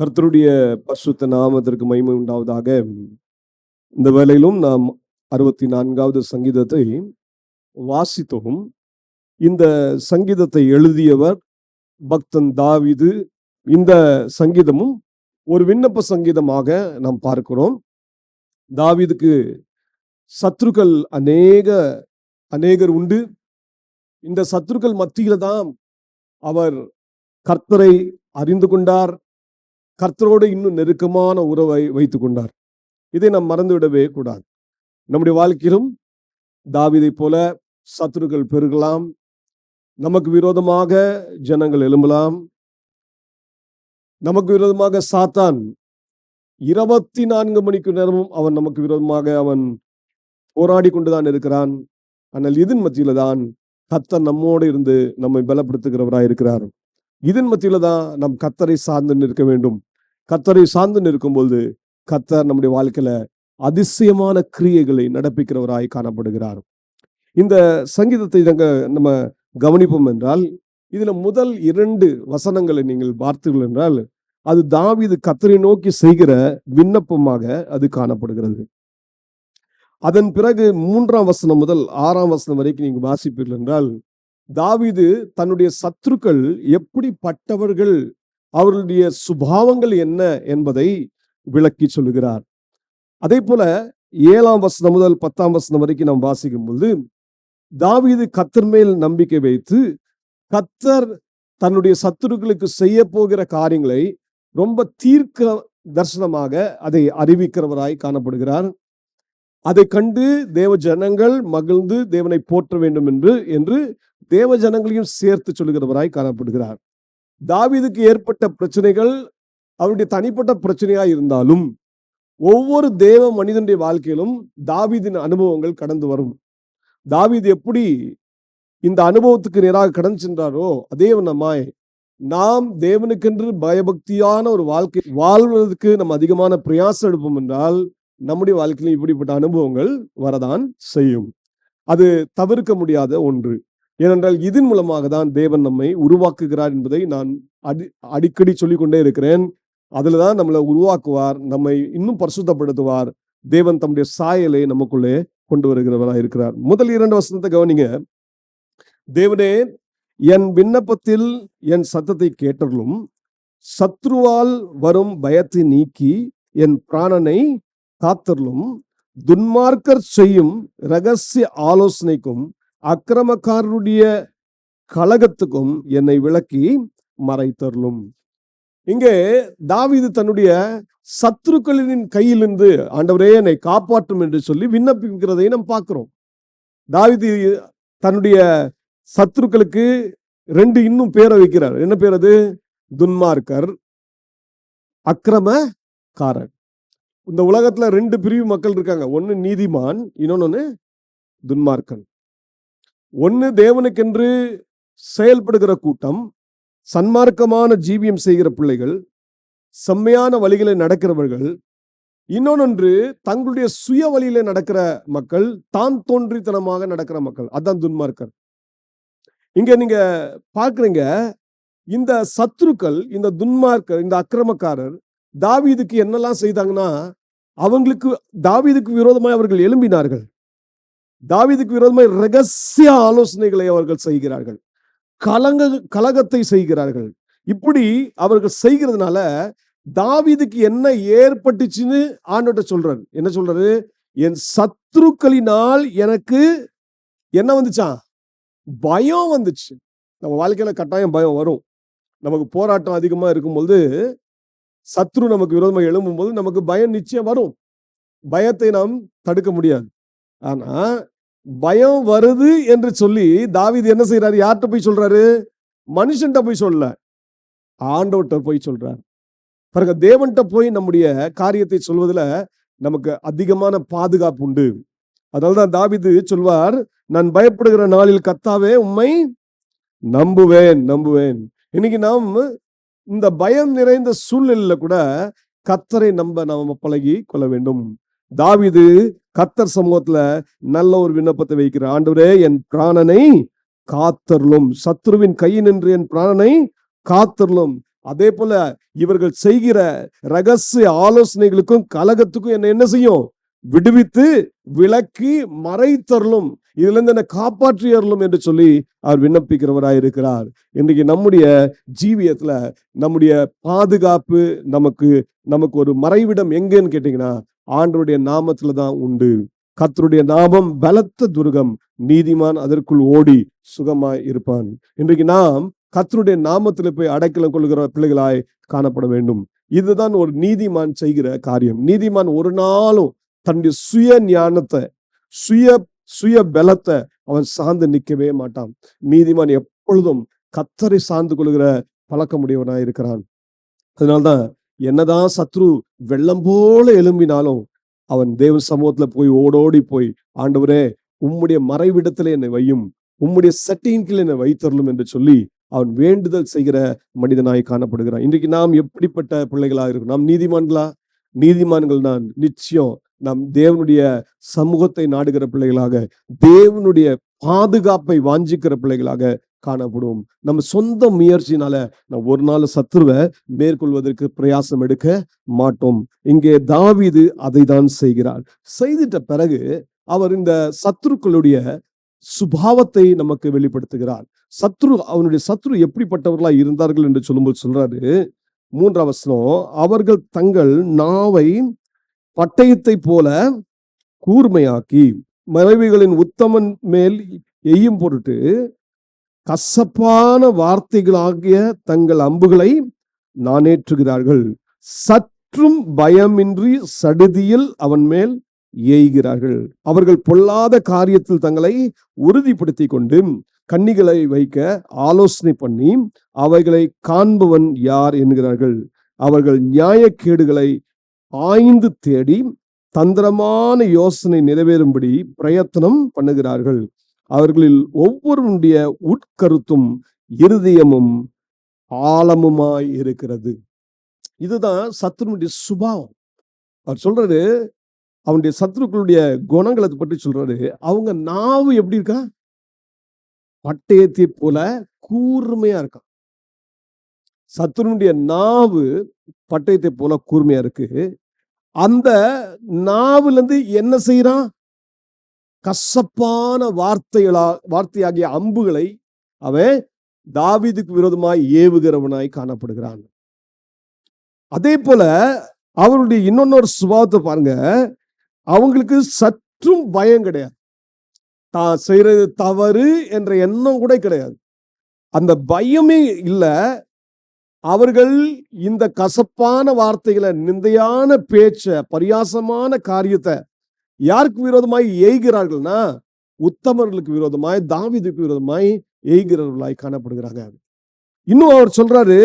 கர்த்தருடைய பரிசுத்த நாமத்திற்கு மகிமை உண்டாவதாக. இந்த வேளையிலும் நாம் அறுபத்தி நான்காவது சங்கீதத்தை வாசித்தோம். இந்த சங்கீதத்தை எழுதியவர் பக்தன் தாவிது. இந்த சங்கீதமும் ஒரு விண்ணப்ப சங்கீதமாக நாம் பார்க்கிறோம். தாவிதுக்கு சத்ருக்கள் அநேக அநேகர் உண்டு. இந்த சத்ருக்கள் மத்தியில தான் அவர் கர்த்தரை அறிந்து கொண்டார். கர்த்தரோடு இன்னும் நெருக்கமான உறவை வைத்துக் கொண்டார் இதை நாம் மறந்துவிடவே கூடாது. நம்முடைய வாழ்க்கையிலும் தாவிதை போல சத்துருக்கள் பெருகலாம். நமக்கு விரோதமாக ஜனங்கள் எழும்பலாம். நமக்கு விரோதமாக சாத்தான் இருபத்தி நான்கு மணிக்கு நேரமும் அவன் நமக்கு விரோதமாக அவன் போராடி கொண்டுதான் இருக்கிறான். ஆனால் இதன் மத்தியில தான் கத்தர் நம்மோடு இருந்து நம்மை பலப்படுத்துகிறவராக இருக்கிறார் இதன் மத்தியில தான் நம் கத்தரை சார்ந்து நிற்க வேண்டும். கத்தரை சார்ந்து நிற்கும்போது கத்தர் நம்முடைய வாழ்க்கையில அதிசயமான கிரியைகளை நடப்பிக்கிறவராய் காணப்படுகிறார். இந்த சங்கீதத்தை நாங்கள் நம்ம கவனிப்போம் என்றால் இதுல முதல் இரண்டு வசனங்களை நீங்கள் பார்த்தீர்கள் என்றால் அது தாவீது கத்தரை நோக்கி செய்கிற விண்ணப்பமாக அது காணப்படுகிறது. அதன் பிறகு மூன்றாம் வசனம் முதல் ஆறாம் வசனம் வரைக்கும் நீங்கள் வாசிப்பீர்கள் என்றால் தாவிது தன்னுடைய சத்துருக்கள் எப்படிப்பட்டவர்கள் அவர்களுடைய சுபாவங்கள் என்ன என்பதை விளக்கி சொல்லுகிறார். அதே போல ஏழாம் வசனம் முதல் பத்தாம் வசனம் வரைக்கும் நாம் வாசிக்கும் பொழுது தாவீது கத்தர் மேல் நம்பிக்கை வைத்து கத்தர் தன்னுடைய சத்துருக்களுக்கு செய்ய போகிற காரியங்களை ரொம்ப தீர்க்க தரிசனமாக அதை அறிவிக்கிறவராய் காணப்படுகிறார். அதை கண்டு தேவ ஜனங்கள் மகிழ்ந்து தேவனை போற்ற வேண்டும் என்று என்று தேவ ஜனங்களையும் சேர்த்து சொல்லுகிறவராய் காணப்படுகிறார். தாவீதுக்கு ஏற்பட்ட பிரச்சனைகள் அவருடைய தனிப்பட்ட பிரச்சனையா இருந்தாலும் ஒவ்வொரு தேவ மனிதனுடைய வாழ்க்கையிலும் தாவீதின் அனுபவங்கள் கடந்து வரும். தாவீது எப்படி இந்த அனுபவத்துக்கு நேராக கடந்து சென்றாரோ அதே வண்ணமாய் நாம் தேவனுக்கென்று பயபக்தியான ஒரு வாழ்க்கை வாழ்வதற்கு நம்ம அதிகமான பிரயாசம் எடுப்போம் என்றால் நம்முடைய வாழ்க்கையிலும் இப்படிப்பட்ட அனுபவங்கள் வரதான் செய்யும். அது தவிர்க்க முடியாத ஒன்று. ஏனென்றால் இதன் மூலமாக தான் தேவன் நம்மை உருவாக்குகிறார் என்பதை நான் அடி அடிக்கடி சொல்லிக்கொண்டே இருக்கிறேன். அதில் தான் நம்மளை உருவாக்குவார் நம்மை இன்னும் பரிசுத்தப்படுத்துவார். தேவன் தம்முடைய சாயலை நமக்குள்ளே கொண்டு வருகிறவராக இருக்கிறார். முதல் இரண்டு வசனத்தை கவனிங்க. தேவனே என் விண்ணப்பத்தில் என் சத்தத்தை கேட்டர்களும் சத்ருவால் வரும் பயத்தை நீக்கி என் பிராணனை காத்தருளும். துன்மார்க்கர் செய்யும் ரகசிய ஆலோசனைக்கும் அக்கிரமக்காரருடைய கழகத்துக்கும் என்னை விளக்கி மறைத்தருளும். இங்கே தாவிது தன்னுடைய சத்துருக்களின் கையிலிருந்து ஆண்டவரே என்னை காப்பாற்றும் என்று சொல்லி விண்ணப்பிக்கிறதை நாம் பார்க்கிறோம். தாவீது தன்னுடைய சத்துருக்களுக்கு ரெண்டு இன்னும் பேரை வைக்கிறார். என்ன பேர் அது? துன்மார்க்கர் அக்கிரமக்காரர். இந்த உலகத்துல ரெண்டு பிரிவு மக்கள் இருக்காங்க. ஒன்னு நீதிமான் இன்னொன்னு துன்மார்க்கன். ஒன்று தேவனுக்கென்று செயல்படுகிற கூட்டம் சன்மார்க்கமான ஜீவியம் செய்கிற பிள்ளைகள் செம்மையான வழிகளை நடக்கிறவர்கள் இன்னொன்று தங்களுடைய சுய வழியில நடக்கிற மக்கள் தான் தோன்றித்தனமாக நடக்கிற மக்கள். அதான் துன்மார்க்கர். இங்க நீங்க பாக்குறீங்க இந்த சத்ருக்கள் இந்த துன்மார்க்கர் இந்த அக்கிரமக்காரர் தாவீதுக்கு என்னெல்லாம் செய்தாங்கன்னா அவங்களுக்கு தாவீதுக்கு விரோதமாய் அவர்கள் எழும்பினார்கள். தாவீதுக்கு விரோதமாய் ரகசிய ஆலோசனைகளை அவர்கள் செய்கிறார்கள். கலங்க கலகத்தை செய்கிறார்கள். இப்படி அவர்கள் செய்கிறதுனால தாவீதுக்கு என்ன ஏற்பட்டுச்சுன்னு ஆண்டோட்ட சொல்றாரு. என்ன சொல்றாரு? என் சத்ருக்களினால் எனக்கு என்ன வந்துச்சான் பயம் வந்துச்சு. நம்ம வாழ்க்கையில கட்டாயம் பயம் வரும். நமக்கு போராட்டம் அதிகமா இருக்கும்போது சத்ரு நமக்கு விரோதமாக எழும்பும் போது நமக்கு பயம் நிச்சயம் வரும். பயத்தை நாம் தடுக்க முடியாது. ஆனா பயம் வருது என்று சொல்லி தாவிது என்ன செய்யறாரு யார்கிட்ட போய் சொல்றாரு? மனுஷன்கிட்ட போய் சொல்ல ஆண்டவர்கிட்ட போய் சொல்றாரு. பிறகு தேவன்கிட்ட போய் நம்முடைய காரியத்தை சொல்வதுல நமக்கு அதிகமான பாதுகாப்பு உண்டு. அதனால்தான் தாவிது சொல்வார் நான் பயப்படுகிற நாளில் கத்தாவே உண்மை நம்புவேன் நம்புவேன். இன்னைக்கு நாம் இந்த பயம் நிறைந்த சூழ்நிலையில கூட கத்தரை நம்ப நாம பழகி கொள்ள வேண்டும். தாவிது கத்தர் சமூகத்துல நல்ல ஒரு விண்ணப்பத்தை வைக்கிற ஆண்டவரே என் பிராணனை காத்தருளும். சத்ருவின் கையினின்று என் பிராணனை காத்தருளும். அதே போல இவர்கள் செய்கிற ரகசிய ஆலோசனைகளுக்கும் கலகத்துக்கும் என்ன என்ன செய்யும்? விடுவித்து விலக்கி மறைத்தருளும். இதுல இருந்து என்ன காப்பாற்றி அருளும் என்று சொல்லி அவர் விண்ணப்பிக்கிறவராய் இருக்கிறார் இன்றைக்கு நம்முடைய ஜீவியத்துல நம்முடைய பாதுகாப்பு நமக்கு நமக்கு ஒரு மறைவிடம் எங்கன்னு கேட்டீங்கன்னா ஆண்டருடைய நாமத்துல தான் உண்டு. கத்தருடைய நாமம் பலத்த துர்கம் நீதிமான் அதற்குள் ஓடி சுகமாய் இருப்பான். இன்றைக்கு நாம் கத்தருடைய நாமத்துல போய் அடைக்கலம் கொள்கிற பிள்ளைகளாய் காணப்பட வேண்டும். இதுதான் ஒரு நீதிமான் செய்கிற காரியம். நீதிமான் ஒரு நாளும் தன்னுடைய சுய ஞானத்தை சுய சுய பலத்தை அவன் சார்ந்து நிற்கவே மாட்டான். நீதிமான் எப்பொழுதும் கத்தரை சார்ந்து கொள்கிற பழக்கமுடையவனாய் இருக்கிறான். அதனால்தான் என்னதான் சத்ரு வெள்ளம் போல எழும்பினாலும் அவன் தேவ சமூகத்துல போய் ஓடோடி போய் ஆண்டவரே உம்முடைய மறைவிடத்துல என்னை வையும் உம்முடைய சட்டியின் கீழ் என்னை வைத்தருளும் என்று சொல்லி அவன் வேண்டுதல் செய்கிற மனிதனாய் காணப்படுகிறான். இன்றைக்கு நாம் எப்படிப்பட்ட பிள்ளைகளா இருக்கும் நாம் நீதிமான்களா? நீதிமான்கள் தான் நிச்சயம் நாம் தேவனுடைய சமூகத்தை நாடுகிற பிள்ளைகளாக தேவனுடைய பாதுகாப்பை வாஞ்சிக்கிற பிள்ளைகளாக காணப்படும். நம்ம சொந்த முயற்சினால நான் ஒரு நாள் சத்துருவை மேற்கொள்வதற்கு பிரயாசம் எடுக்க மாட்டோம். இங்கே தாவிது அதை தான் செய்கிறார். செய்துட்ட பிறகு அவர் இந்த சத்துருக்களுடைய சுபாவத்தை நமக்கு வெளிப்படுத்துகிறார். சத்ரு அவனுடைய சத்ரு எப்படிப்பட்டவர்களா இருந்தார்கள் என்று சொல்லும்போது சொல்றாரு. மூன்றாம் வசனம் அவர்கள் தங்கள் நாவை பட்டயத்தை போல கூர்மையாக்கி மறைவுகளின் உத்தமன் மேல் எய்யும் பொருட்டு கசப்பான வார்த்தைகளாகிய தங்கள் அம்புகளை நானேற்றுகிறார்கள். சற்றும் பயமின்றி சடுதியில் அவன் மேல் ஏய்கிறார்கள். அவர்கள் பொல்லாத காரியத்தில் தங்களை உறுதிப்படுத்தி கொண்டு கன்னிகளை வைக்க ஆலோசனை பண்ணி அவைகளை காண்பவன் யார் என்கிறார்கள். அவர்கள் நியாயக்கேடுகளை ஆய்ந்து தேடி தந்திரமான யோசனை நிறைவேறும்படி பிரயத்தனம் பண்ணுகிறார்கள். அவர்களில் ஒவ்வொருவனுடைய உட்கருத்தும் இருதயமும் ஆழமுமாய் இருக்கிறது. இதுதான் சத்ருனுடைய சுபாவம். அவர் சொல்றாரு அவனுடைய சத்ருக்களுடைய குணங்களை பற்றி சொல்றாரு. அவங்க நாவு எப்படி இருக்கா? பட்டயத்தை போல கூர்மையா இருக்கான் சத்ருனுடைய நாவு பட்டயத்தை போல கூர்மையா இருக்கு. அந்த நாவுல இருந்து என்ன செய்யறான் கசப்பான வார்த்தைகளா வார்த்தையாகிய அம்புகளை அவன் தாவிதுக்கு விரோதமாய் ஏவுகிறவனாய் காணப்படுகிறான். அதே போல அவருடைய இன்னொன்னொரு சுபாவத்தை பாருங்க. அவங்களுக்கு சற்றும் பயம் கிடையாது. தான் செய்யறது தவறு என்ற எண்ணம் கூட கிடையாது. அந்த பயமே இல்லை. அவர்கள் இந்த கசப்பான வார்த்தைகளை நிந்தையான பேச்ச பரியாசமான காரியத்தை யாருக்கு விரோதமாய் எய்கிறார்கள்னா உத்தமர்களுக்கு விரோதமாய் தாவிதுக்கு விரோதமாய் எய்கிறவர்களாய் காணப்படுகிறாங்க. இன்னும் அவர் சொல்றாரு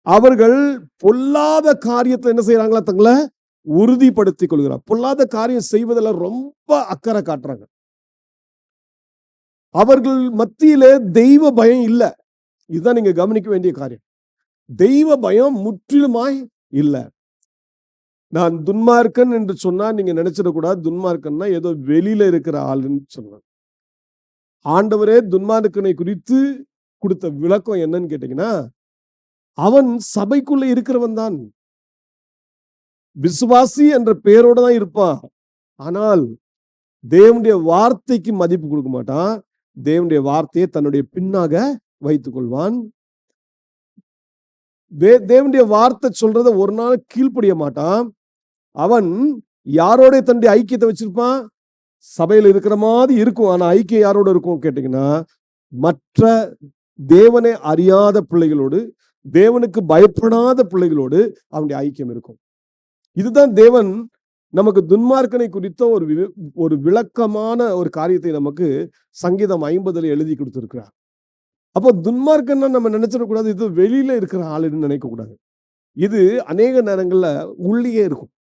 அவர்கள் பொல்லாத காரியத்துல என்ன செய்யறாங்களா தங்களை? உறுதிப்படுத்திக் கொள்கிறார். பொல்லாத காரியம் செய்வதில் ரொம்ப அக்கறை காட்டுறாங்க. அவர்கள் மத்தியில தெய்வ பயம் இல்லை. இதுதான் நீங்க கவனிக்க வேண்டிய காரியம். தெய்வ பயம் முற்றிலுமாய் இல்லை. நான் துன்மார்க்கன் என்று சொன்னா நீங்க நினைச்சிடக்கூடாது துன்மார்க்கன்னா ஏதோ வெளியில இருக்கிற ஆளுன்னு சொல்றாங்க. ஆண்டவரே துன்மார்க்கனை குறித்து கொடுத்த விளக்கம் என்னன்னு கேட்டீங்கன்னா அவன் சபைக்குள்ள இருக்கிறவன் தான். விசுவாசி என்ற பெயரோட தான் இருப்பான். ஆனால் தேவனுடைய வார்த்தைக்கு மதிப்பு கொடுக்க மாட்டான். தேவனுடைய வார்த்தையை தன்னுடைய பின்னாக வைத்துக் கொள்வான் தே- தேவனுடைய வார்த்தை சொல்றத ஒரு நாள் கீழ்ப்படிய மாட்டான். அவன் யாரோட தன்னுடைய ஐக்கியத்தை வச்சிருப்பான்? சபையில இருக்கிற மாதிரி இருக்கும். ஆனால் ஐக்கியம் யாரோட இருக்கும் கேட்டிங்கன்னா மற்ற தேவனை அறியாத பிள்ளைகளோடு தேவனுக்கு பயப்படாத பிள்ளைகளோடு அவனுடைய ஐக்கியம் இருக்கும். இதுதான் தேவன் நமக்கு துன்மார்க்கனை குறித்த ஒரு ஒரு விளக்கமான ஒரு காரியத்தை நமக்கு சங்கீதம் ஐம்பதுல எழுதி கொடுத்துருக்கிறார். அப்போ துன்மார்க்கன்னா நம்ம நினைச்சிடக்கூடாது இது வெளியில இருக்கிற ஆளுன்னு நினைக்க கூடாது. இது அநேக நேரங்கள்ல உள்ளேயே இருக்கும்.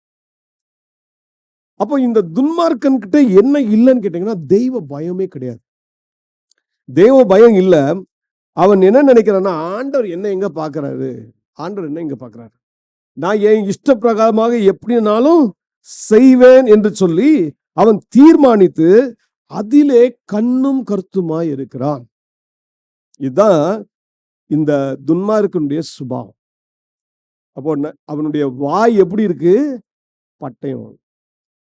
அப்போ இந்த துன்மார்க்கன் கிட்ட என்ன இல்லைன்னு கேட்டீங்கன்னா தெய்வ பயமே கிடையாது. தெய்வ பயம் இல்லை. அவன் என்ன நினைக்கிறான்னா ஆண்டவர் என்ன எங்க பாக்குறாரு? ஆண்டவர் என்ன எங்க பாக்குறாரு? நான் என் இஷ்ட பிரகாரமாக எப்படினாலும் செய்வேன் என்று சொல்லி அவன் தீர்மானித்து அதிலே கண்ணும் கருத்துமாய் இருக்கிறான். இதுதான் இந்த துன்மார்க்கனுடைய சுபாவம். அப்போ அவனுடைய வாய் எப்படி இருக்கு? பட்டயம்.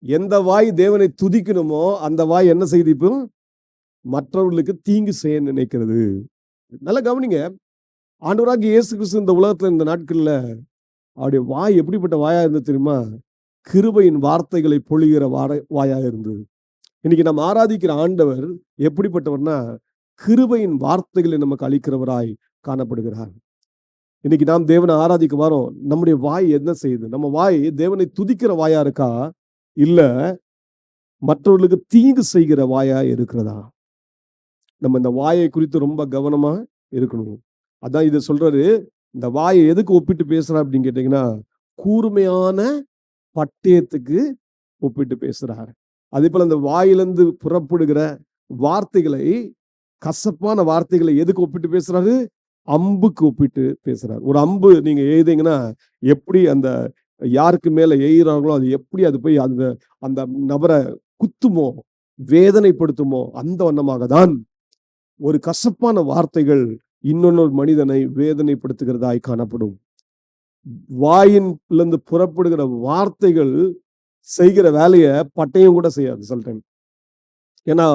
எந்த வாய் தேவனை துதிக்கணுமோ அந்த வாய் என்ன செய்து இப்போ? மற்றவர்களுக்கு தீங்கு செய்ய நினைக்கிறது. நல்லா கவனிங்க. ஆண்டவராக இயேசு கிறிஸ்து இந்த உலகத்துல இந்த நாட்கள்ல அவருடைய வாய் எப்படிப்பட்ட வாயா இருந்தது தெரியுமா? கிருபையின் வார்த்தைகளை பொழிகிற வார வாயா இருந்தது. இன்னைக்கு நம்ம ஆராதிக்கிற ஆண்டவர் எப்படிப்பட்டவர்னா கிருபையின் வார்த்தைகளை நமக்கு அளிக்கிறவராய் காணப்படுகிறார். இன்னைக்கு நாம் தேவனை ஆராதிக்க வரோம். நம்முடைய வாய் என்ன செய்யுது? நம்ம வாய் தேவனை துதிக்கிற வாயா இருக்கா? இல்ல மற்றவர்களுக்கு தீங்கு செய்கிற வாயா இருக்கிறதா? நம்ம இந்த வாயை குறித்து ரொம்ப கவனமா இருக்கணும். அதான் இதை சொல்றாரு இந்த வாயை எதுக்கு ஒப்பிட்டு பேசுறா அப்படின்னு கேட்டீங்கன்னா கூர்மையான பட்டயத்துக்கு ஒப்பிட்டு பேசுறாரு. அதே போல அந்த வாயிலிருந்து புறப்படுகிற வார்த்தைகளை கசப்பான வார்த்தைகளை எதுக்கு ஒப்பிட்டு பேசுறாரு? அம்புக்கு ஒப்பிட்டு பேசுறாரு. ஒரு அம்பு நீங்க எழுதிங்கன்னா எப்படி அந்த யாருக்கு மேல எய்கிறாங்களோ அது எப்படி அது போய் அந்த அந்த நபரை குத்துமோ வேதனைப்படுத்துமோ அந்த வண்ணமாக தான் ஒரு கசப்பான வார்த்தைகள் இன்னொன்னொரு மனிதனை வேதனைப்படுத்துகிறதாய் காணப்படும். வாயின்லேருந்து புறப்படுகிற வார்த்தைகள் செய்கிற வேலையை பட்டையும் கூட செய்யாது சில டைம் ஏன்னா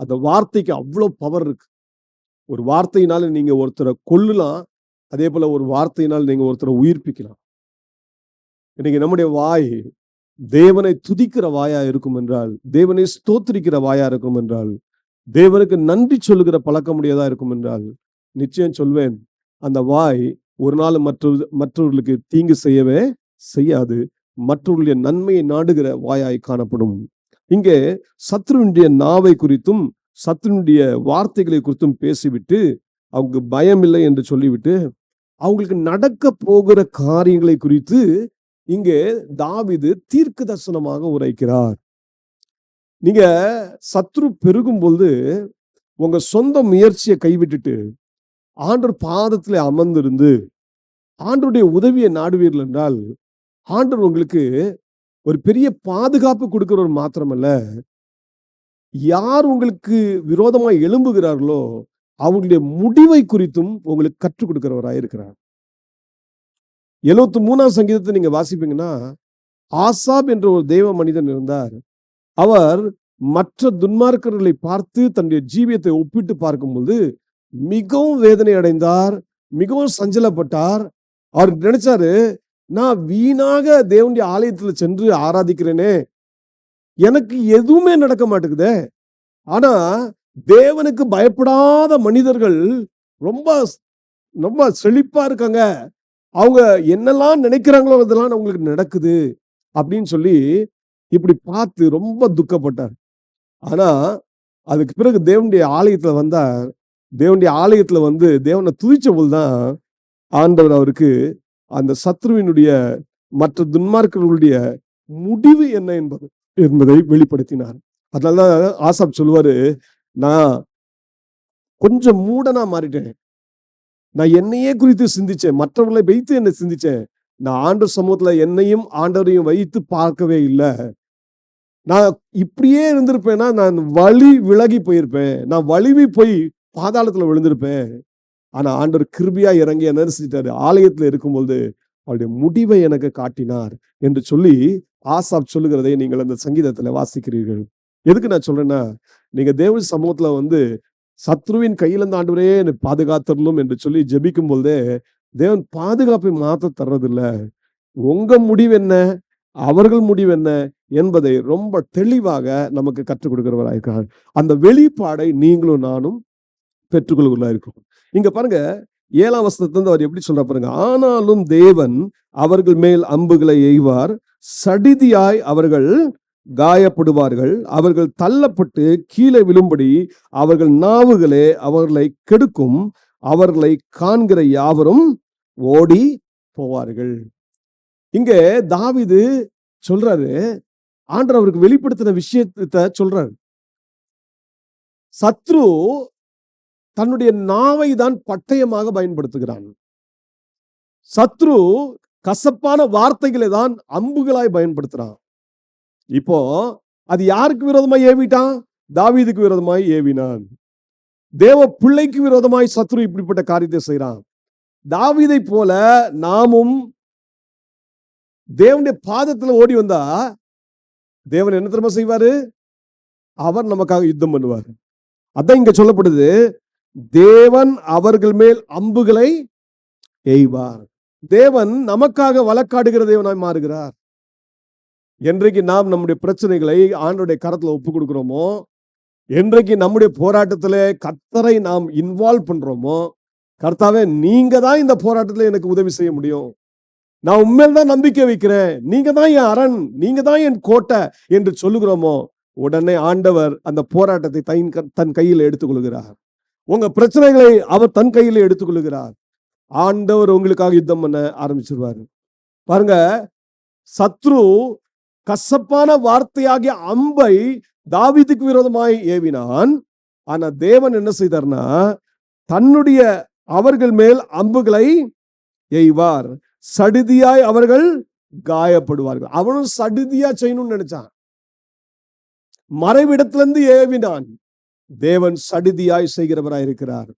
அந்த வார்த்தைக்கு அவ்வளோ பவர் இருக்கு. ஒரு வார்த்தையினால நீங்க ஒருத்தரை கொல்லலாம் அதே போல ஒரு வார்த்தையினால் நீங்க ஒருத்தரை உயிர்ப்பிக்கலாம். இன்னைக்கு நம்முடைய வாய் தேவனை துதிக்கிற வாயா இருக்கும் என்றால் தேவனை ஸ்தோத்திரிக்கிற வாயா இருக்கும் என்றால் தேவனுக்கு நன்றி சொல்லுகிற பழக்கமுடையதா இருக்கும் என்றால் நிச்சயம் சொல்வேன் அந்த வாய் ஒரு நாள் மற்ற மற்றவர்களுக்கு தீங்கு செய்யவே செய்யாது. மற்றவர்களுடைய நன்மையை நாடுகிற வாயாய் காணப்படும். இங்கே சத்ருனுடைய நாவை குறித்தும் சத்ருனுடைய வார்த்தைகளை குறித்தும் பேசிவிட்டு அவங்க பயம் இல்லை என்று சொல்லிவிட்டு அவங்களுக்கு நடக்க போகிற காரியங்களை குறித்து இங்கே தாவிது தீர்க்க தரிசனமாக உரைக்கிறார். நீங்க சத்ரு பெருகும் பொழுது உங்க சொந்த முயற்சியை கைவிட்டுட்டு ஆண்டவர் பாதத்துல அமர்ந்திருந்து ஆண்டருடைய உதவியை நாடுவீர்கள் என்றால் ஆண்டவர் உங்களுக்கு ஒரு பெரிய பாதுகாப்பு கொடுக்கிறவர் மாத்திரமல்ல யார் உங்களுக்கு விரோதமாக எழும்புகிறார்களோ அவங்களுடைய முடிவை குறித்தும் உங்களுக்கு கற்றுக் கொடுக்கிறவராக இருக்கிறார் எழுபத்தி மூணாம் சங்கீதத்தை நீங்க வாசிப்பீங்கன்னா ஆசாப் என்ற ஒரு தெய்வ மனிதன் இருந்தார். அவர் மற்ற துன்மார்க்கர்களை பார்த்து தன்னுடைய ஜீவியத்தை ஒப்பிட்டு பார்க்கும்போது மிகவும் வேதனை அடைந்தார் மிகவும் சஞ்சலப்பட்டார். அவர் நினைச்சாரு நான் வீணாக தேவனுடைய ஆலயத்துல சென்று ஆராதிக்கிறேனே. எனக்கு எதுவுமே நடக்க மாட்டேங்குதே. ஆனா தேவனுக்கு பயப்படாத மனிதர்கள் ரொம்ப ரொம்ப செழிப்பா இருக்காங்க. அவங்க என்னெல்லாம் நினைக்கிறாங்களோ அதெல்லாம் அவங்களுக்கு நடக்குது அப்படின்னு சொல்லி இப்படி பார்த்து ரொம்ப துக்கப்பட்டார். ஆனா அதுக்கு பிறகு தேவனுடைய ஆலயத்துல வந்தார். தேவனுடைய ஆலயத்துல வந்து தேவனை துதிச்ச போதுதான் ஆண்டவர் அவருக்கு அந்த சத்ருவினுடைய மற்ற துன்மார்க்கர்களுடைய முடிவு என்ன என்பது என்பதை வெளிப்படுத்தினார். அதனாலதான் ஆசாப் சொல்லுவாரு நான் கொஞ்சம் மூடனா மாறிட்டேன். நான் என்னையே குறித்து சிந்திச்சேன் மற்றவர்களை வைத்து என்னை சிந்திச்சேன். நான் ஆண்டு சமூகத்துல என்னையும் ஆண்டவரையும் வைத்து பார்க்கவே இல்லை. நான் இப்படியே இருந்திருப்பேன்னா நான் வழி விலகி போயிருப்பேன். நான் வலிவி போய் பாதாளத்துல விழுந்திருப்பேன். ஆனா ஆண்டவர் கிருபியா இறங்கி என்ன செஞ்சிட்டாரு ஆலயத்துல இருக்கும்போது அவருடைய முடிவை எனக்கு காட்டினார் என்று சொல்லி ஆசாப் சொல்லுகிறதை நீங்கள் அந்த சங்கீதத்துல வாசிக்கிறீர்கள். எதுக்கு நான் சொல்றேன்னா நீங்க தேவ சமூகத்துல வந்து சத்ருவின் கையிலிருந்து ஆண்டவரே என்னை பாதுகாத்தரலும் என்று சொல்லி ஜபிக்கும் பொழுதே தேவன் பாதுகாப்பை மாத்த தர்றதில்ல. உங்க முடிவு என்ன? அவர்கள் முடிவு என்ன? என்பதை ரொம்ப தெளிவாக நமக்கு கற்றுக் கொடுக்கிறவராயிருக்கிறார் அந்த வெளிப்பாடை நீங்களும் நானும் பெற்றுக்கொள்வதா இருக்கும். இங்க பாருங்க ஏழாம் வசனத்திலிருந்து அவர் எப்படி சொல்ற பாருங்க ஆனாலும் தேவன் அவர்கள் மேல் அம்புகளை எய்வார் சடிதியாய் அவர்கள் காயப்படுவார்கள். அவர்கள் தள்ளப்பட்டு கீழே விழும்படி அவர்கள் நாவுகளே அவர்களை கெடுக்கும். அவர்களை காண்கிற யாவரும் ஓடி போவார்கள். இங்க தாவிது சொல்றாரு. ஆண்டர் அவருக்கு வெளிப்படுத்தின விஷயத்தை சொல்றாரு. சத்ரு தன்னுடைய நாவை தான் பட்டயமாக பயன்படுத்துகிறான். சத்ரு கசப்பான வார்த்தைகளை தான் அம்புகளாய் பயன்படுத்துறான் இப்போ அது யாருக்கு விரோதமாய் ஏவிட்டான்? தாவீதுக்கு விரோதமாய் ஏவினான். தேவ பிள்ளைக்கு விரோதமாய் சத்ரு இப்படிப்பட்ட காரியத்தை செய்யறான் தாவீதை போல நாமும் தேவனுடைய பாதத்துல ஓடி வந்தா தேவன் என்ன திரும்ப செய்வாரு? அவர் நமக்காக யுத்தம் பண்ணுவார். அதான் இங்க சொல்லப்படுது. தேவன் அவர்கள் மேல் அம்புகளை எய்வார். தேவன் நமக்காக வழக்காடுகிற தேவனாய் மாறுகிறார். என்றைக்கு நாம் நம்முடைய பிரச்சனைகளை ஆண்டுடைய கரத்தில் ஒப்பு கொடுக்குறோமோ என்றைக்கு நம்முடைய போராட்டத்தில் கத்தரை நாம் இன்வால்வ் பண்ணுறோமோ கர்த்தாவே நீங்க தான் இந்த போராட்டத்தில் எனக்கு உதவி செய்ய முடியும். நான் உண்மையில் தான் நம்பிக்கை வைக்கிறேன். நீங்க தான் என் அரண் நீங்க தான் என் கோட்டை என்று சொல்லுகிறோமோ உடனே ஆண்டவர் அந்த போராட்டத்தை தன் க- தன் கையில் எடுத்துக்கொள்கிறார். உங்க பிரச்சனைகளை அவர் தன் கையில் எடுத்துக்கொள்கிறார். ஆண்டவர் உங்களுக்காக யுத்தம் பண்ண ஆரம்பிச்சிருவாரு. பாருங்க சத்ரு கசப்பான வார்த்தையாகிய அம்பை தாவிதுக்கு விரோதமாய் ஏவினான் ஆனா தேவன் என்ன செய்தார்னா தன்னுடைய அவர்கள் மேல் அம்புகளை எய்வார் சடுதியாய் அவர்கள் காயப்படுவார்கள் அவனும் சடுதியா செய்யணும்னு நினைச்சான் மறைவிடத்திலிருந்து ஏவினான் தேவன் சடுதியாய் செய்கிறவராய் இருக்கிறார்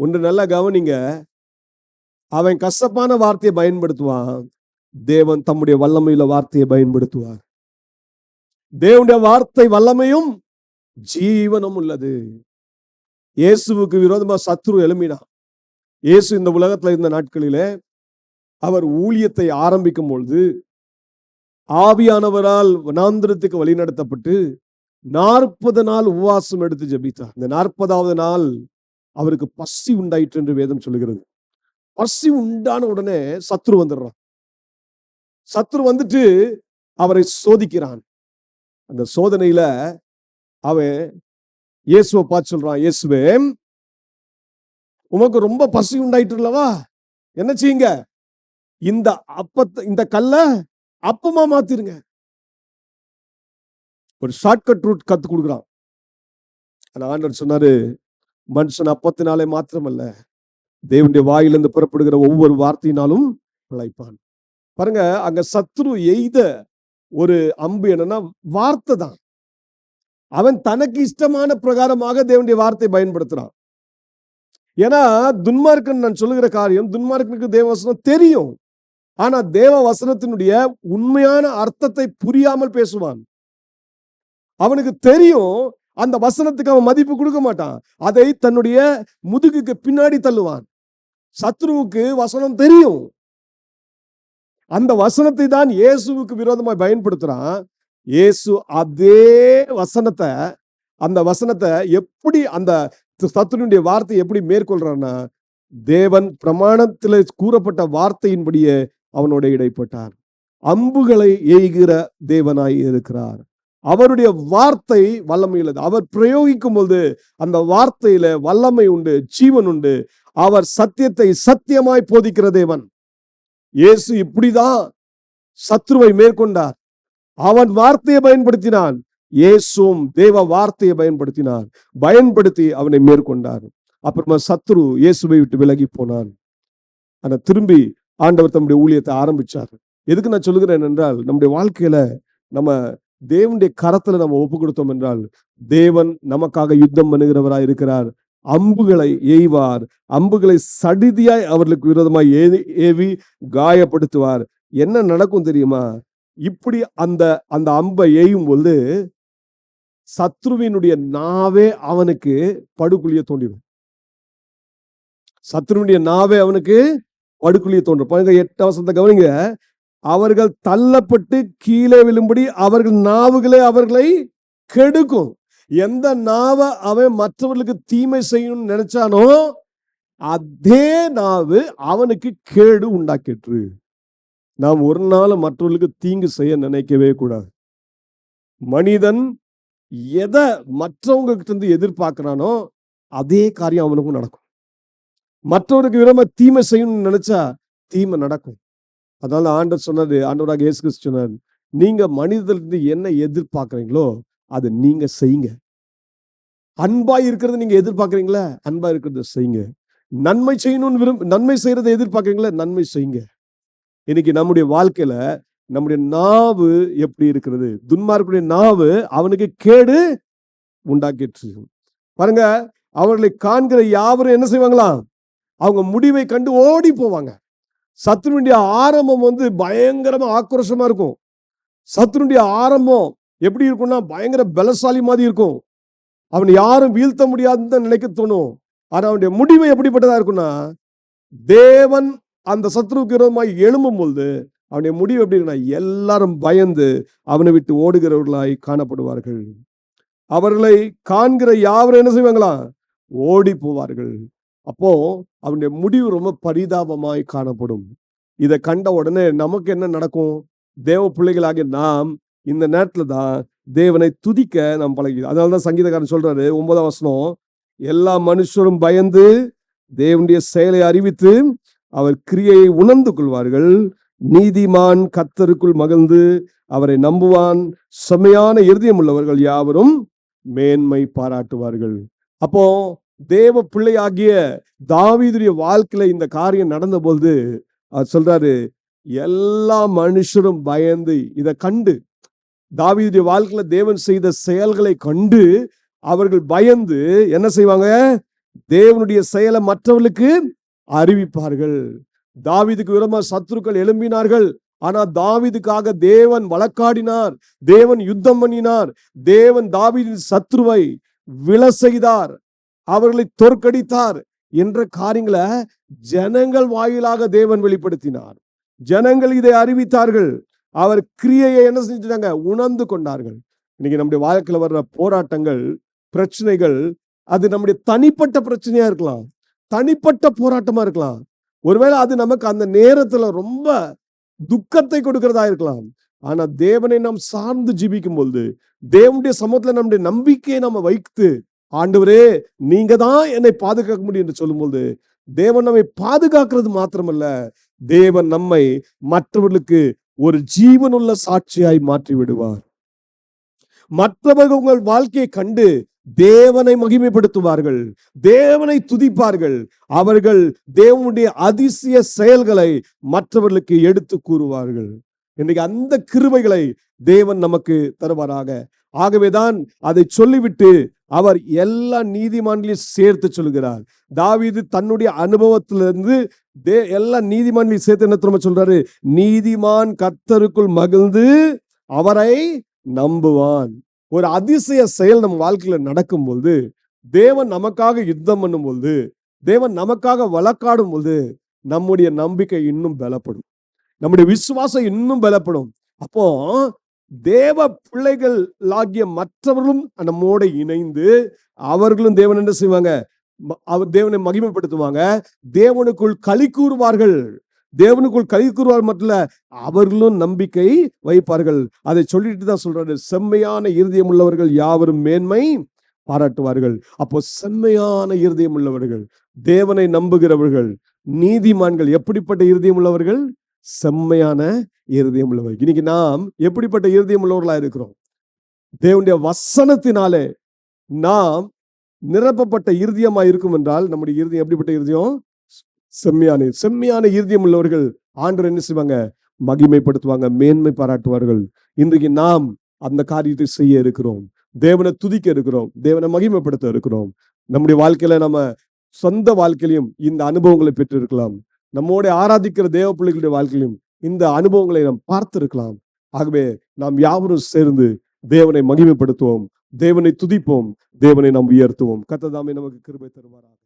ஒன்று நல்லா கவனிங்க அவன் கசப்பான வார்த்தையை பயன்படுத்துவான் தேவன் தம்முடைய வல்லமையில வார்த்தையை பயன்படுத்துவார் தேவனுடைய வார்த்தை வல்லமையும் ஜீவனும் உள்ளது. இயேசுவுக்கு விரோதமா சத்ரு எழுமினான் இயேசு இந்த உலகத்துல இருந்த நாட்களிலே அவர் ஊழியத்தை ஆரம்பிக்கும் பொழுது ஆவியானவரால் வனாந்திரத்துக்கு வழிநடத்தப்பட்டு நாற்பது நாள் உபவாசம் எடுத்து ஜபித்தார். இந்த நாற்பதாவது நாள் அவருக்கு பசி உண்டாயிற்று என்று வேதம் சொல்லுகிறது. பசி உண்டான உடனே சத்ரு வந்துடுறான். சத்ரு வந்துட்டு அவரை சோதிக்கிறான். அந்த சோதனையில அவன் இயேசுவை பார்த்து சொல்றான் இயேசுவே உமக்கு ரொம்ப பசி உண்டாயிட்டுலவா என்ன செய்யுங்க? இந்த அப்பத்தை இந்த கல்ல அப்பமா மாத்திருங்க. ஒரு ஷார்ட்கட் ரூட் கத்து கொடுக்குறான். ஆனா ஆண்டவர் சொன்னாரு மனுஷன் அப்பத்தினாலே மாத்திரமல்ல தேவனுடைய வாயிலிருந்து புறப்படுகிற ஒவ்வொரு வார்த்தையினாலும் பிழைப்பான். பாருங்க அங்க சத்ரு எய்த ஒரு அம்பு என்னன்னா வார்த்தை தான். அவன் தனக்கு இஷ்டமான பிரகாரமாக தேவனுடைய வார்த்தை பயன்படுத்துறான். ஏன்னா துன்மார்க்கன் நான் சொல்லுகிற காரியம் துன்மார்க்கனுக்கு தேவ வசனம் தெரியும். ஆனா தேவ வசனத்தினுடைய உண்மையான அர்த்தத்தை புரியாமல் பேசுவான். அவனுக்கு தெரியும் அந்த வசனத்துக்கு அவன் மதிப்பு கொடுக்க மாட்டான். அதை தன்னுடைய முதுகுக்கு பின்னாடி தள்ளுவான். சத்ருவுக்கு வசனம் தெரியும். அந்த வசனத்தை தான் இயேசுவுக்கு விரோதமாய் பயன்படுத்துறான். இயேசு அதே வசனத்தை அந்த வசனத்தை எப்படி அந்த சத்துனுடைய வார்த்தை எப்படி மேற்கொள்றான்னா தேவன் பிரமாணத்தில் கூறப்பட்ட வார்த்தையின்படியே அவனோட இடைப்பட்டார். அம்புகளை எய்கிற தேவனாய் இருக்கிறார். அவருடைய வார்த்தை வல்லமையுள்ளது. அவர் பிரயோகிக்கும் போது அந்த வார்த்தையில வல்லமை உண்டு ஜீவன் உண்டு. அவர் சத்தியத்தை சத்தியமாய் போதிக்கிற தேவன். இயேசு இப்படிதான் சத்ருவை மேற்கொண்டார். அவன் வார்த்தையை பயன்படுத்தினான். இயேசும் தேவ வார்த்தையை பயன்படுத்தினார். பயன்படுத்தி அவனை மேற்கொண்டார். அப்புறமா சத்ரு இயேசுவை விட்டு விலகி போனான். ஆனா திரும்பி ஆண்டவர் தம்முடைய ஊழியத்தை ஆரம்பிச்சார். எதுக்கு நான் சொல்லுகிறேன் என்றால் நம்முடைய வாழ்க்கையில நம்ம தேவனுடைய கரத்துல நம்ம ஒப்பு கொடுத்தோம் என்றால் தேவன் நமக்காக யுத்தம் பண்ணுகிறவராய் இருக்கிறார். அம்புகளை எய்வார். அம்புகளை சடிதியாய் அவர்களுக்கு விரோதமாய் ஏவி ஏவி காயப்படுத்துவார். என்ன நடக்கும் தெரியுமா? இப்படி அந்த அந்த அம்பை எய்யும் பொழுது சத்ருவினுடைய நாவே அவனுக்கு படுகுழியை தோண்டிடும் சத்ருவினுடைய நாவே அவனுக்கு படுகுழியை தோன்றும். பாருங்க எட்டு வசந்த கவனிங்க. அவர்கள் தள்ளப்பட்டு கீழே விழும்படி அவர்கள் நாவுகளே அவர்களை கெடுக்கும். எந்த நாவை அவன் மற்றவர்களுக்கு தீமை செய்யணும்னு நினைச்சானோ அதே நாவு அவனுக்கு கேடு உண்டாக்கிட்டு நாம் ஒரு நாள் மற்றவர்களுக்கு தீங்கு செய்ய நினைக்கவே கூடாது. மனிதன் எதை மற்றவங்க கிட்ட இருந்து எதிர்பார்க்கிறானோ அதே காரியம் அவனுக்கும் நடக்கும். மற்றவருக்கு விரும்ப தீமை செய்யணும்னு நினைச்சா தீமை நடக்கும். அதனால ஆண்டர் சொன்னது ஆண்டவராக இயேசு கிறிஸ்து சொன்னார் நீங்க மனிதர்கிட்ட என்ன எதிர்பார்க்குறீங்களோ அது நீங்க செய்யுங்க. அன்பா இருக்கிறது நீங்க எதிர்பார்க்குறீங்களா? அன்பா இருக்கிறத செய்யுங்க. நன்மை செய்யணும்னு விரும்ப நன்மை செய்யறதை எதிர்பார்க்குறீங்களா? நன்மை செய்யுங்க. இன்னைக்கு நம்முடைய வாழ்க்கையில நம்முடைய நாவு எப்படி இருக்கிறது? துன்மார்க்குடைய நாவு அவனுக்கு கேடு உண்டாக்கிட்டு பாருங்க அவர்களை காண்கிற யாவரும் என்ன செய்வாங்களாம் அவங்க முடிவை கண்டு ஓடி போவாங்க. சத்துருடைய ஆரம்பம் வந்து பயங்கரமா ஆக்ரோஷமா இருக்கும். சத்துருடைய ஆரம்பம் எப்படி இருக்கும்னா பயங்கர பலசாலி மாதிரி இருக்கும். அவனை யாரும் வீழ்த்த முடியாதுன்னு தான் நினைக்க தோணும். ஆனால் அவனுடைய முடிவு எப்படிப்பட்டதா இருக்கும்னா தேவன் அந்த சத்ருவுக்கு விரோதமாக எழும்பும் பொழுது அவனுடைய முடிவு எப்படி இருக்குன்னா எல்லாரும் பயந்து அவனை விட்டு ஓடுகிறவர்களாய் காணப்படுவார்கள். அவர்களை காண்கிற யாவரும் என்ன செய்வாங்களா? ஓடி போவார்கள். அப்போ அவனுடைய முடிவு ரொம்ப பரிதாபமாய் காணப்படும். இதை கண்ட உடனே நமக்கு என்ன நடக்கும்? தேவ பிள்ளைகளாகிய நாம் இந்த நேரத்துல தான் தேவனை துதிக்க நாம் பழகி அதனால தான் சங்கீதக்காரன் சொல்றாரு ஒன்பதாம் வசனம் எல்லா மனுஷரும் பயந்து தேவனுடைய செயலை அறிவித்து அவர் கிரியையை உணர்ந்து கொள்வார்கள். நீதிமான் கத்தருக்குள் மகிழ்ந்து அவரை நம்புவான். செம்மையான இருதயம் உள்ளவர்கள் யாவரும் மேன்மை பாராட்டுவார்கள். அப்போ தேவ பிள்ளையாகிய தாவீதுடைய வாழ்க்கையில இந்த காரியம் நடந்த அவர் சொல்றாரு எல்லா மனுஷரும் பயந்து இதை கண்டு தாவீதுடைய வாழ்க்கையில தேவன் செய்த செயல்களை கண்டு அவர்கள் பயந்து என்ன செய்வாங்க? தேவனுடைய செயலை மற்றவர்களுக்கு அறிவிப்பார்கள். தாவீதுக்கு விரோதமா சத்துருக்கள் எழும்பினார்கள். ஆனா தாவிதுக்காக தேவன் வழக்காடினார். தேவன் யுத்தம் பண்ணினார். தேவன் தாவிதின் சத்ருவை விழ செய்தார். அவர்களை தோற்கடித்தார் என்ற காரியங்களை ஜனங்கள் வாயிலாக தேவன் வெளிப்படுத்தினார். ஜனங்கள் இதை அறிவித்தார்கள். அவர் கிரியையை என்ன செஞ்சுட்டாங்க? உணர்ந்து கொண்டார்கள். இன்னைக்கு நம்முடைய வாழ்க்கையில் வர்ற போராட்டங்கள் பிரச்சனைகள் அது நம்முடைய தனிப்பட்ட பிரச்சனையா இருக்கலாம். தனிப்பட்ட போராட்டமா இருக்கலாம். ஒருவேளை அது நமக்கு அந்த நேரத்துல ரொம்ப துக்கத்தை கொடுக்கிறதா இருக்கலாம். ஆனா தேவனை நாம் சார்ந்து ஜீவிக்கும் பொழுது தேவனுடைய சமூகத்துல நம்முடைய நம்பிக்கையை நம்ம வைத்து ஆண்டவரே நீங்க தான் என்னை பாதுகாக்க முடியும் என்று சொல்லும்போது தேவன் நம்மை பாதுகாக்கிறது மாத்திரமல்ல தேவன் நம்மை மற்றவர்களுக்கு ஒரு ஜீவனுள்ள சாட்சியாய் மாற்றி விடுவார் மற்றவர்கள் உங்கள் வாழ்க்கையை கண்டு தேவனை மகிமைப்படுத்துவார்கள் தேவனை துதிப்பார்கள். அவர்கள் தேவனுடைய அதிசய செயல்களை மற்றவர்களுக்கு எடுத்து கூறுவார்கள். இன்னைக்கு அந்த கிருவைகளை தேவன் நமக்கு தருவாராக. ஆகவேதான் அதை சொல்லிவிட்டு அவர் எல்லா நீதிமான்களையும் சேர்த்து சொல்லுகிறார் தாவீது தன்னுடைய அனுபவத்திலிருந்து தே எல்லாம் நீதிமான்களையும் சேர்த்து என்ன திரும்ப சொல்றாரு? நீதிமான் கர்த்தருக்குள் மகிழ்ந்து அவரை நம்புவான். ஒரு அதிசய செயல் நம் வாழ்க்கையில நடக்கும்போது தேவன் நமக்காக யுத்தம் பண்ணும்போது தேவன் நமக்காக வழக்காடும் போது நம்முடைய நம்பிக்கை இன்னும் பலப்படும். நம்முடைய விசுவாசம் இன்னும் பலப்படும். அப்போ தேவ பிள்ளைகள் ஆகிய மற்றவர்களும் நம்மோட இணைந்து அவர்களும் தேவன் என்ன செய்வாங்க? அவர் தேவனை மகிமைப்படுத்துவாங்க. தேவனுக்குள் களி கூறுவார்கள். தேவனுக்குள் களி கூறுவார் மட்டும் அவர்களும் நம்பிக்கை வைப்பார்கள். அதை சொல்லிட்டு தான் சொல்றாரு செம்மையான இருதயம் உள்ளவர்கள் யாவரும் மேன்மை பாராட்டுவார்கள். அப்போ செம்மையான இருதயம் உள்ளவர்கள் தேவனை நம்புகிறவர்கள் நீதிமான்கள் எப்படிப்பட்ட இருதயம் உள்ளவர்கள்? செம்மையான இருதயம் உள்ளவர்கள். இன்னைக்கு நாம் எப்படிப்பட்ட இருதயம் உள்ளவர்களா இருக்கிறோம் தேவனுடைய வசனத்தினாலே நாம் நிரப்பப்பட்ட இருதயமா இருக்கும் என்றால் நம்முடைய இருதயம் எப்படிப்பட்ட இருதயம்? செம்மையான செம்மையான இருதயம் உள்ளவர்கள் ஆண்டவர் என்ன செய்வாங்க? மகிமைப்படுத்துவாங்க மேன்மை பாராட்டுவார்கள். இன்றைக்கு நாம் அந்த காரியத்தை செய்ய இருக்கிறோம். தேவனை துதிக்க இருக்கிறோம். தேவனை மகிமைப்படுத்த இருக்கிறோம். நம்முடைய வாழ்க்கையில நம்ம சொந்த வாழ்க்கையிலையும் இந்த அனுபவங்களை பெற்றிருக்கலாம். நம்மோட ஆராதிக்கிற தேவ பிள்ளைகளுடைய வாழ்க்கையிலும் இந்த அனுபவங்களை நாம் பார்த்திருக்கலாம். ஆகவே நாம் யாவரும் சேர்ந்து தேவனை மகிமைப்படுத்துவோம். தேவனை துதிப்போம் தேவனை நாம் உயர்த்துவோம். கத்ததாமே நமக்கு கிருபை தருவாராக.